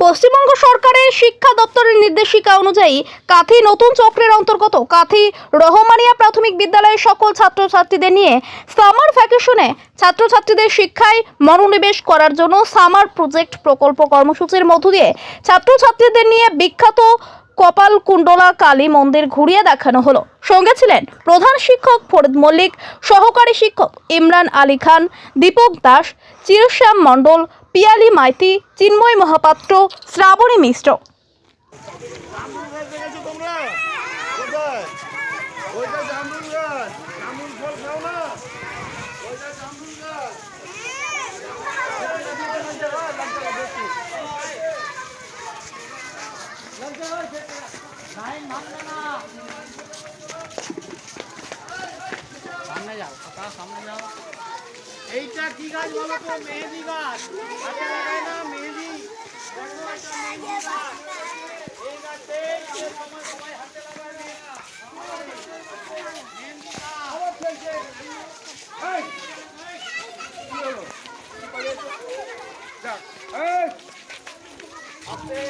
পশ্চিমবঙ্গ সরকারের শিক্ষা দপ্তরের নির্দেশিকা অনুযায়ী কাথি নতুন চক্রের অন্তর্গত কাথি রহমানিয়া প্রাথমিক বিদ্যালয়ের সকল ছাত্রছাত্রীদের নিয়ে সামার ভ্যাকেশনে ছাত্রছাত্রীদের শিক্ষায় মনোনিবেশ করার জন্য সামার প্রজেক্ট প্রকল্প কর্মসূচির মধ্য দিয়ে ছাত্রছাত্রীদের নিয়ে বিখ্যাত কপাল কুণ্ডলা কালী মন্দির ঘুরিয়ে দেখানো হলো। সঙ্গে ছিলেন প্রধান শিক্ষক ফরিদ মল্লিক, সহকারী শিক্ষক ইমরান আলী খান, দীপক দাস, চিরশ্যাম মণ্ডল পিয়ালি মাইতি চিন্ময় মহাপাত্র শ্রাবণী মিশ্র। সামনে যাও সামনে যাও। এইটা কি গাছ বলো তো মেহেদি গাছ হাতে লাগায় না মেহেদি মেহেদি গাছ এই গাছে সবাই হাতে লাগায় মেয়েরা। মেহেদি গাছ। এই, কি হলো? যাক, এই, আস্তে।